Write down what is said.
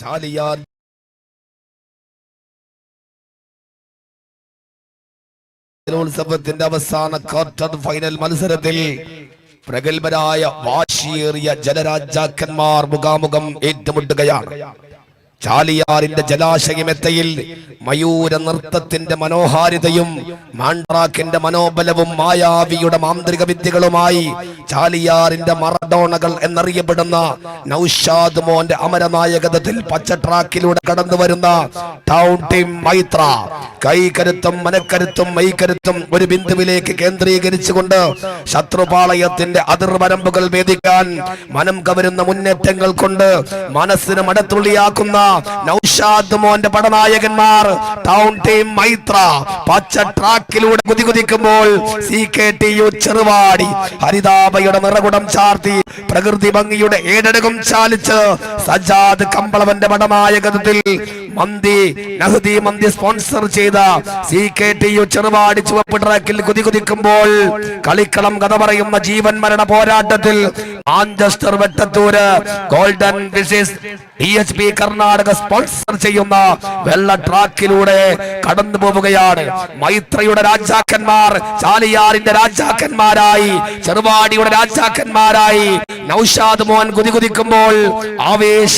ചാലിയാർ ജലോത്സവത്തിന്റെ അവസാന quarter final മത്സരത്തിൽ പ്രഗത്ഭരായ വാശിയേറിയ ജനരാജാക്കന്മാർ മുഖാമുഖം ഏറ്റുമുട്ടുകയാണ്. ചാലിയാറിന്റെ ജലാശയമെത്തയിൽ മയൂര നൃത്തത്തിന്റെ മനോഹാരിതയും മാണ്ട്രാക്കിന്റെ മനോബലവും മായാവിയുടെ മാന്ത്രിക വിദ്യകളുമായി ചാലിയാറിന്റെ മറഡോണകൾ എന്നറിയപ്പെടുന്ന നൌഷാദ് മോന്റെ അമരനായകതത്തിൽ പച്ച ട്രാക്കിലൂടെ കടന്നു വരുന്ന ടൗൺ ടീം മൈത്ര. കൈകരുത്തും മനക്കരുത്തും മൈക്കരുത്തും ഒരു ബിന്ദുവിലേക്ക് കേന്ദ്രീകരിച്ചുകൊണ്ട് ശത്രുപാളയത്തിന്റെ അതിർവരമ്പുകൾ വേദിക്കാൻ മനം കവരുന്ന മുന്നേറ്റങ്ങൾ കൊണ്ട് മനസ്സിന് മടത്തുള്ളിയാക്കുന്ന നൌഷാദ് മോന്റെ പടനായകന്മാർ ടൗൺ ടീം മൈത്ര. പച്ച ട്രാക്കിലൂടെ കുതികുതിക്കുമ്പോൾ C K T U Cheruvadi ഹരിതാപയുടെ നിറകുടം ചാർത്തി പ്രകൃതി ഭംഗിയുടെ ഏടകം ചാലിച്ച് സജാദ് കമ്പളവന്റെ പടനായകത്തിൽ മന്തി നഹദി മന്തി സ്പോൺസർ ചെയ്ത C K T U Cherupadi ചുവപ്പ് ട്രാക്കിൽ കുതി കുതിക്കുമ്പോൾ കളിക്കളം കഥ പറയുന്ന ജീവൻ മരണ പോരാട്ടത്തിൽ Manchester Vettathur golden വിസിസ് D H P Karnataka sponsor ചെയ്യുന്ന വെള്ള ട്രാക്കിലൂടെ കടന്നു പോവുകയാണ്. മൈത്രയുടെ രാജാക്കന്മാർ ചാലിയാറിന്റെ രാജാക്കന്മാരായി ചെറുവാടിയുടെ രാജാക്കന്മാരായി നൌഷാദ് മോഹൻ കുതികുതിക്കുമ്പോൾ ആവേശ